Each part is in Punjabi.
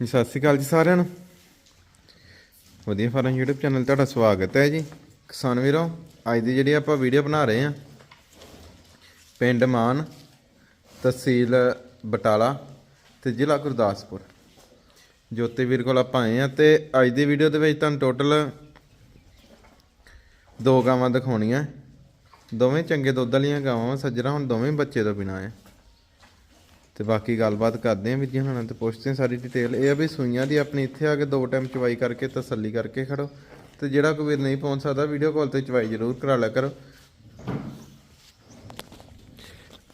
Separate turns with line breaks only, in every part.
ਜੀ ਸਤਿ ਸ਼੍ਰੀ ਅਕਾਲ ਜੀ ਸਾਰਿਆਂ ਨੂੰ। ਵਧੀਆ ਫਾਰਮ YouTube ਚੈਨਲ ਤੁਹਾਡਾ ਸਵਾਗਤ ਹੈ ਜੀ। ਕਿਸਾਨ ਵੀਰੋ ਅੱਜ ਦੀ ਜਿਹੜੀ ਆਪਾਂ ਵੀਡੀਓ ਬਣਾ ਰਹੇ ਹਾਂ ਪਿੰਡ ਮਾਨ ਤਹਿਸੀਲ ਬਟਾਲਾ ਤੇ ਜ਼ਿਲ੍ਹਾ ਗੁਰਦਾਸਪੁਰ। ਜੋਤੀ ਵੀਰ ਕੋਲ ਆਪਾਂ ਆਏ ਆ ਤੇ ਅੱਜ ਦੀ ਵੀਡੀਓ ਦੇ ਵਿੱਚ ਤੁਹਾਨੂੰ ਟੋਟਲ ਦੋ ਗਾਵਾਂ ਦਿਖਾਉਣੀਆਂ। ਦੋਵੇਂ ਚੰਗੇ ਦੁੱਧ ਵਾਲੀਆਂ ਗਾਵਾਂ ਵਾਂ, ਸੱਜਰਾ ਹੁਣ ਦੋਵੇਂ ਬੱਚੇ ਤੋਂ ਬਿਨਾਂ ਆ। ਤੇ ਬਾਕੀ ਗੱਲਬਾਤ ਕਰਦੇ ਆਂ ਵੀਰ ਜੀ ਹੁਣਾਂ ਤੇ ਪੁੱਛਦੇ ਆਂ ਸਾਰੀ ਡਿਟੇਲ ਇਹ ਆ ਵੀ ਸੂਈਆਂ ਦੀ ਆਪਣੀ ਇੱਥੇ ਆ ਕੇ ਦੋ ਟਾਈਮ ਚਵਾਈ ਕਰਕੇ ਤਸੱਲੀ ਕਰਕੇ ਖੜੋ। ਤੇ ਜਿਹੜਾ ਕੋਈ ਵੀਰ ਨਹੀਂ ਪਹੁੰਚ ਸਕਦਾ ਵੀਡੀਓ ਕਾਲ ਤੇ ਚਵਾਈ ਜ਼ਰੂਰ ਕਰਾ ਲਿਆ ਕਰੋ।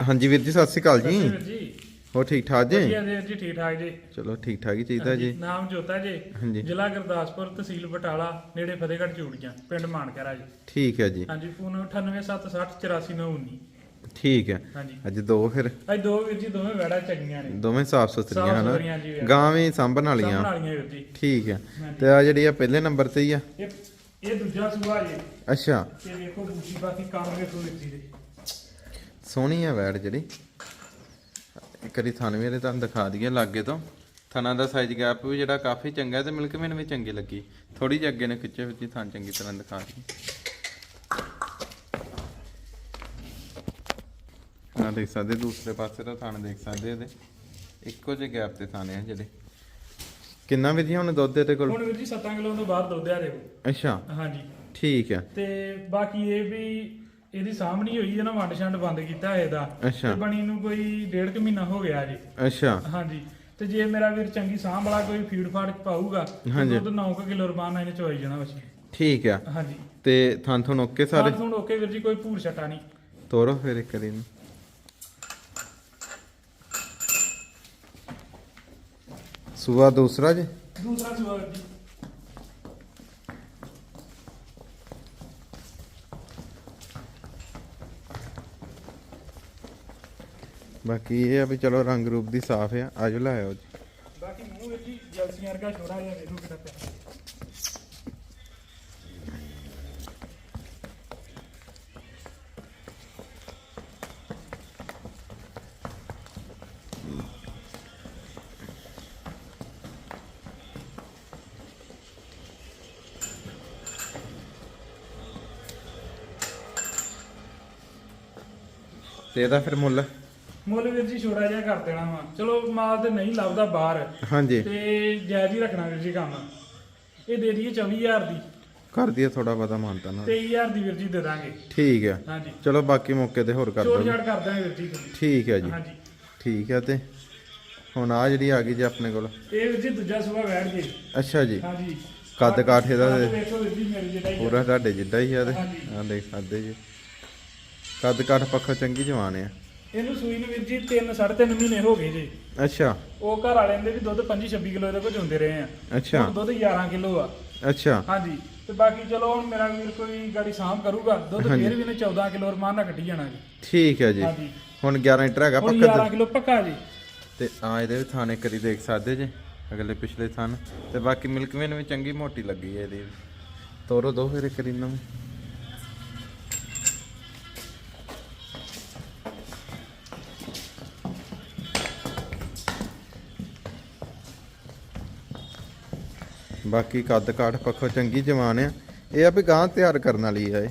ਹਾਂਜੀ ਵੀਰ ਜੀ ਸਤਿ ਸ਼੍ਰੀ ਅਕਾਲ ਜੀ। ਹੋ ਠੀਕ ਠਾਕ ਜੀ?
ਜੀ ਜੀ ਠੀਕ ਠਾਕ ਜੀ।
ਚਲੋ ਠੀਕ ਠਾਕ ਹੀ ਚਾਹੀਦਾ ਜੀ।
ਨਾਮ ਜੋਤਾ ਜੀ। ਜ਼ਿਲ੍ਹਾ ਗੁਰਦਾਸਪੁਰ ਤਹਿਸੀਲ ਬਟਾਲਾ ਨੇੜੇ ਫਤਿਹਗੜ੍ਹ ਚੂੜੀਆਂ ਪਿੰਡ ਮਾਨਕਰਾ ਜੀ।
ਠੀਕ ਹੈ ਜੀ।
ਹਾਂਜੀ ਫੋਨ 9876844919
ਠੀਕ ਹੈ।
ਹਾਂਜੀ।
ਅੱਜ ਦੋ ਫਿਰ।
ਅੱਜ ਦੋ ਵੀਰ ਜੀ ਦੋਵੇਂ ਵੈੜਾ ਚੰਗੀਆਂ ਨੇ।
ਦੋਵੇਂ ਸਾਫ਼ ਸੁਥਰੀਆਂ ਹਨ। ਗਾਂ ਵੀ ਸਾਂਭਣ ਵਾਲੀਆਂ।
ਸਾਹਮਣ ਵਾਲੀਆਂ ਵੀਰ ਜੀ।
ਠੀਕ ਹੈ। ਤੇ ਆ ਜਿਹੜੀ ਆ ਪਹਿਲੇ ਨੰਬਰ ਤੇ ਹੀ ਆ?
ਇਹ ਇਹ ਦੂਜਾ ਸੂਆ ਜੀ।
ਅੱਛਾ।
ਤੇ ਵੇਖੋ ਬੂਟੀ ਬਾਕੀ ਕੰਮ ਵੇਖੋ ਵੀਰ ਜੀ ਦੇ।
ਸੋਹਣੀ ਆ ਵੈੜ ਜਿਹੜੀ। ਇੱਕ ਵਾਰੀ ਥਣ ਵੀ ਇਹਦੇ ਤੁਹਾਨੂੰ ਦਿਖਾ ਦਈਏ ਲਾਗੇ ਤੋਂ। ਥਣਾ ਦਾ ਸਾਈਜ਼ ਗੈਪ ਵੀ ਜਿਹੜਾ ਕਾਫੀ ਚੰਗਾ ਹੈ ਤੇ ਮਿਲਕ ਮੈਨੂੰ ਵੀ ਚੰਗੀ ਲੱਗੀ। ਥੋੜੀ ਜਿਹੀ ਅੱਗੇ ਨੇ ਖਿੱਚੇ ਵਿੱਚ ਥਣ ਚੰਗੀ ਤਰ੍ਹਾਂ ਦਿਖਾ ਦਈਏ। ਆ ਦੇਖ ਸਕਦੇ ਦੂਸਰੇ ਪਾਸੇ ਦਾ ਥਣ ਦੇਖ ਸਕਦੇ ਇਹਦੇ। ਇੱਕੋ ਜਿਹੇ ਗੈਪ ਤੇ ਥਾਣੇ ਆ ਜਿਹੜੇ। ਕਿੰਨਾ ਵੀ ਜੀ ਹੁਣ ਦੁੱਧ ਇਹਦੇ ਕੋਲ?
ਹੁਣ ਵੀਰ ਜੀ 7 ਕਿਲੋ ਤੋਂ ਬਾਹਰ ਦੁੱਧ ਆ ਦੇਖੋ
ਅੱਛਾ।
ਹਾਂਜੀ।
ਠੀਕ ਹੈ
ਤੇ ਬਾਕੀ ਇਹ ਵੀ ਇਹਦੀ ਸਾਹਮਣੀ ਹੋਈ ਹੈ ਨਾ ਵੰਡ ਛੰਡ ਬੰਦ ਕੀਤਾ ਇਹਦਾ। ਤੇ ਬਣੀ ਨੂੰ ਕੋਈ ਡੇਢ ਕੁ ਮਹੀਨਾ ਹੋ ਗਿਆ ਜੀ।
ਅੱਛਾ।
ਹਾਂਜੀ। ਤੇ ਜੇ ਮੇਰਾ ਵੀਰ ਚੰਗੀ ਸਾਂਭ ਵਾਲਾ ਕੋਈ ਫੀਡ ਫਾੜ ਪਾਊਗਾ। ਦੁੱਧ 9 ਕਿਲੋ ਨਾਲ ਇਹਨੇ ਚਵਾਈ ਜਾਣਾ ਬੱਚੇ
ਠੀਕ ਆ।
ਹਾਂਜੀ।
ਤੇ ਥਣ ਥਣ ਓਕੇ ਸਾਰੇ?
ਸਾਰੇ ਹੁਣ ਓਕੇ ਵੀਰ ਜੀ ਕੋਈ ਭੂਰ ਛਟਾ ਨਹੀਂ।
ਤੋਰੋ ਫਿਰ ਇੱਕ ਵਾਰੀ ਸੂਆ ਦੂਸਰਾ ਜੀ?
ਦੂਸਰਾ ਸੂਆ ਜੀ।
ਬਾਕੀ ਇਹ ਆ ਵੀ ਚਲੋ ਰੰਗ ਰੂਪ ਦੀ ਸਾਫ਼ ਆ ਆਜੋ ਲਾਇਓ ਜੀ।
ਬਾਕੀ ਮੂੰਹ ਜੀ ਜਲਸੀਆਂ ਵਰਗਾ ਛੋੜਾ ਜਿਹਾ ਕਿੱਦਾਂ ਪਿਆ
ਤੇ ਇਹਦਾ ਫਿਰ ਮੁੱਲ?
ਮੁੱਲ ਵੀਰ ਜੀ ਛੋੜਾ ਜਿਹਾ ਕਰ ਦੇਣਾ ਵਾ। ਚਲੋ ਮਾਲ ਤੇ ਨਹੀਂ ਲੱਭਦਾ ਬਾਹਰ।
ਹਾਂਜੀ।
ਤੇ ਜਾਇਜ਼ ਹੀ ਰੱਖਣਾ ਵੀਰ ਜੀ ਕੰਮ। ਇਹ ਦੇ ਦਈਏ 24000 ਦੀ।
ਕਰ ਦਈਏ ਥੋੜਾ ਬਹੁਤਾ ਮਾਨਤਾ ਨਾਲ।
23000 ਦੀ ਵੀਰ ਜੀ ਦੇ ਦਾਂਗੇ।
ਠੀਕ ਆ।
ਹਾਂਜੀ।
ਚਲੋ ਬਾਕੀ ਮੌਕੇ ਤੇ ਹੋਰ ਕਰ
ਛੋੜ
ਦੋ
ਛਾੜ ਕਰ ਦਾਂਗੇ ਵੀਰ ਜੀ
ਠੀਕ ਹੈ ਜੀ।
ਹਾਂਜੀ।
ਠੀਕ ਹੈ ਤੇ ਹੁਣ ਆ ਜਿਹੜੀ ਆ ਗਈ ਜੀ ਆਪਣੇ ਕੋਲ।
ਇਹ ਵੀਰ ਜੀ ਦੂਜਾ ਸੁਭਾ ਬੈਠ ਜੇ।
ਅੱਛਾ ਜੀ।
ਹਾਂਜੀ।
ਕੱਦ ਕਾਠ ਇਹਦਾ ਤੇ
ਵੇਖੋ ਵੀਰ ਜੀ ਮੇਰੇ ਜਿਹੜਾ ਹੀ ਆ।
ਪੂਰਾ ਤੁਹਾਡੇ ਜਿੱਡਾ ਹੀ ਆ ਤੇ।
ਹਾਂਜੀ।
ਆ ਦੇਖ ਸਕਦੇ ਜੀ। ਕੱਦ ਕਾਠ ਪੱਖੋਂ ਚੰਗੀ ਜਵਾਨ ਆ।
ਇਹਨੂੰ ਸੂਈ ਨੂੰ ਵੀਰ ਜੀ 3 3.5 ਮਹੀਨੇ ਹੋ ਗਏ ਜੀ।
ਅੱਛਾ।
ਉਹ ਘਰ ਵਾਲਿਆਂ ਦੇ ਵੀ ਦੁੱਧ 25 26 ਕਿਲੋ ਇਹਦੇ ਕੋਲ ਚੁੰਦੇ ਰਹੇ ਆ।
ਅੱਛਾ।
ਹੁਣ ਦੁੱਧ 11 ਕਿਲੋ ਆ।
ਅੱਛਾ।
ਹਾਂਜੀ। ਤੇ ਬਾਕੀ ਚਲੋ ਹੁਣ ਮੇਰਾ ਵੀਰ ਕੋਈ ਗਾੜੀ ਸਾਂਭ ਕਰੂਗਾ। ਦੁੱਧ ਫੇਰ ਵੀ ਨੇ 14 ਕਿਲੋ ਰਮਾਨ ਨਾਲ ਕੱਢੀ ਜਾਣਾ ਜੀ।
ਠੀਕ ਹੈ ਜੀ। ਹੁਣ 11 ਲੀਟਰ ਹੈਗਾ ਪੱਕਾ
11 ਕਿਲੋ ਪੱਕਾ ਜੀ।
ਤੇ ਆ ਇਹਦੇ ਵੀ ਥਾਣੇ ਕਰੀ ਦੇਖ ਸਕਦੇ ਜੇ ਅਗਲੇ ਪਿਛਲੇ ਥਾਨ ਤੇ ਬਾਕੀ ਮਿਲਕ ਵੇਨ ਵੀ ਚੰਗੀ ਮੋਟੀ ਲੱਗੀ ਹੈ ਇਹਦੀ। ਤੋਰੋ ਦੋ ਫਿਰ ਇੱਕ ਨੂੰ। ਬਾਕੀ ਕੱਦ ਕਾਠ ਪੱਖੋਂ ਚੰਗੀ ਜਵਾਨ ਆ। ਇਹ ਆ ਵੀ ਗਾਂ ਤਿਆਰ ਕਰਨ ਵਾਲੀ ਆ ਇਹ।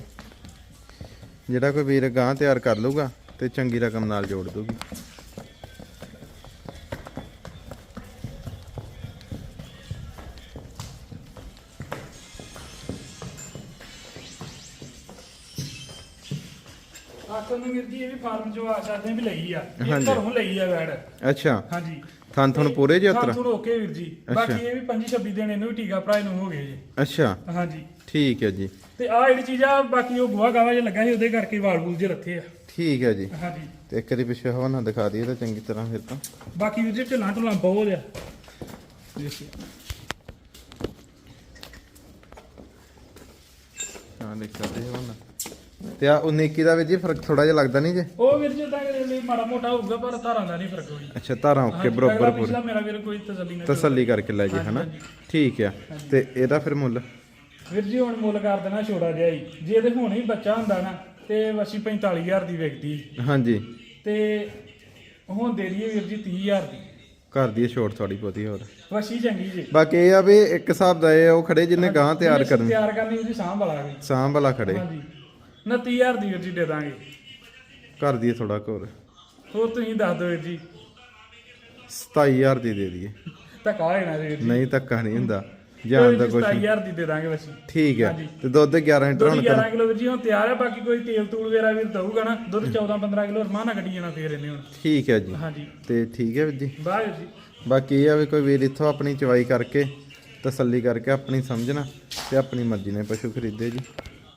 ਜਿਹੜਾ ਕੋਈ ਵੀਰ ਗਾਂ ਤਿਆਰ ਕਰ ਲੂਗਾ ਤੇ ਚੰਗੀ ਰਕਮ ਨਾਲ ਜੋੜ ਦੂਗੀ
ਆਖਰ ਨੂੰ ਵੀਰ ਜੀ ਇਹ ਵੀ ਫਾਰਮ ਚੋਂ ਆ ਸਕਦੇ ਵੀ ਲਈ ਆ। ਇਹ
ਹਾਂਜੀ।
ਘਰੋਂ ਲਈ ਆ ਵੈੜ।
ਅੱਛਾ।
ਹਾਂਜੀ।
ਥਣ ਥਣ ਪੂਰੇ ਜੇ ਉਤਰ?
ਥਣ ਓਕੇ ਵੀਰ ਜੀ। ਬਾਕੀ ਇਹ ਵੀ 25 26 ਦਿਨ ਇਹਨੂੰ ਵੀ ਟੀਕਾ ਭਰਾਏ ਨੂੰ ਹੋ ਗਏ ਜੀ।
ਅੱਛਾ।
ਹਾਂਜੀ।
ਠੀਕ ਹੈ ਜੀ।
ਤੇ ਆ ਜਿਹੜੀ ਚੀਜ਼ ਆ ਬਾਕੀ ਉਹ ਗੋਹਾ ਗਾਵਾ ਜਿਹਾ ਲੱਗਾ ਸੀ ਉਹਦੇ ਕਰਕੇ ਵਾਲ ਵੂਲ ਜੇ ਰੱਥੇ ਆ।
ਠੀਕ ਹੈ ਜੀ।
ਹਾਂਜੀ।
ਤੇ ਇੱਕ ਵਾਰੀ ਪਿੱਛੇ ਹਵਾ ਨਾ ਦਿਖਾ ਦਈਏ ਤਾਂ ਚੰਗੀ ਤਰ੍ਹਾਂ ਫਿਰ ਤਾਂ।
ਬਾਕੀ ਵੀਰ ਜੀ ਢਿੱਲਾਂ ਢੁੱਲਾਂ ਬਹੁਤ ਆ।
ਹਾਂ ਦੇਖ ਸਕਦੇ ਹੋ ਨਾ। ਤੇ ਆ 19 ਦਾ ਵੀ ਜੀ ਫ਼ਰਕ ਥੋੜਾ ਜਿਹਾ ਲੱਗਦਾ ਨਹੀਂ ਜੇ?
ਉਹ ਵੀਰ ਜੀ ਤਾਂ ਲਈ ਮਾੜਾ ਮੋਟਾ ਹੋਊਗਾ ਪਰ ਧਾਰਾਂ ਦਾ ਨਹੀਂ ਫ਼ਰਕ ਹੋਈ
ਅੱਛਾ ਧਾਰਾਂ ਓਕੇ ਬਰੋਬਰ ਪੂਰੇ।
ਪਿਛਲਾ ਮੇਰਾ ਵੀਰ ਕੋਈ ਤਸੱਲੀ ਨਹੀਂ
ਤਸੱਲੀ ਕਰਕੇ ਲੈ ਜੀ ਹਨਾ? ਠੀਕ ਆ। ਤੇ ਇਹਦਾ ਫਿਰ ਮੁੱਲ?
ਵੀਰ ਜੀ ਹੁਣ ਮੁੱਲ ਕਰ ਦੇਣਾ ਛੋੜਾ ਜਿਹਾ ਹੀ। ਜੇ ਇਹਦੇ ਹੁਣ ਹੀ ਬੱਚਾ ਹੁੰਦਾ ਨਾ ਤੇ ਵਸੀ 45000 ਦੀ ਵਿਕਦੀ
ਹਾਂਜੀ।
ਤੇ ਹੁਣ ਦੇ ਦਈਏ ਵੀਰ ਜੀ 30000 ਦੀ।
ਘਰ ਦੀ ਛੋਟ ਥੋੜੀ ਬਹੁਤੀ ਹੋਰ।
ਵਸੀ ਚੰਗੀ ਜੀ।
ਬਾਕੀ ਇਹ ਆ ਵੀ ਇੱਕ ਹਿਸਾਬ ਦਾ ਇਹ ਉਹ ਖੜੇ ਜਿੰਨੇ ਗਾਂ ਤਿਆਰ ਕਰਨੀ।
ਤਿਆਰ ਕਰਨੀ ਉਹਦੀ ਸਾਂਭ ਵਾਲਾ
ਸਾਂਭ ਵਾਲਾ ਖੜੇ।
ਹਾਂਜੀ। 29000 ਦੀ ਵੀਰ ਜੀ ਦੇ ਦਾਂਗੇ।
ਘਰ ਦੀ ਥੋੜਾ ਕੋਰ
ਹੋਰ। ਤੁਸੀਂ ਦੱਸ ਦਿਓ ਵੀਰ ਜੀ।
27000 ਦੀ ਦੇ ਦਈਏ।
ਧੱਕਾ ਹੋ ਜਾਣਾ ਜੀ ਵੀਰ ਜੀ।
ਨਹੀਂ ਧੱਕਾ ਨਹੀਂ ਹੁੰਦਾ। ਜਾਨ ਦਾ ਨਹੀਂ।
27000 ਦੀ ਦੇ ਦਾਂਗੇ ਵਸੀ
ਠੀਕ ਹੈ। ਤੇ ਦੁੱਧ 11 ਲੀਟਰ ਹੁਣ
11 ਕਿਲੋ ਵੀਰ ਜੀ ਹੁਣ ਤਿਆਰ ਹੈ ਬਾਕੀ ਕੋਈ ਤੇਲ ਤੂਲ ਵਗੈਰਾ ਵੀ ਦਊਗਾ ਨਾ। ਦੁੱਧ 14 15 ਕਿਲੋ ਰਮਾਨਾ ਕੱਢੀ ਜਾਣਾ ਫੇਰ ਇਹਨੇ ਹੁਣ।
ਠੀਕ ਹੈ ਜੀ।
ਹਾਂਜੀ।
ਤੇ ਠੀਕ ਹੈ ਵੀਰ ਜੀ।
ਜੀ।
ਬਾਕੀ ਇਹ ਆ ਵੀ ਕੋਈ ਵੀਰ ਇੱਥੋਂ ਆਪਣੀ ਚਵਾਈ ਕਰਕੇ ਤਸੱਲੀ ਕਰਕੇ ਆਪਣੀ ਸਮਝਣਾ ਤੇ ਆਪਣੀ ਮਰਜ਼ੀ ਨਾਲ ਪਸ਼ੂ ਖਰੀਦੇ ਜੀ।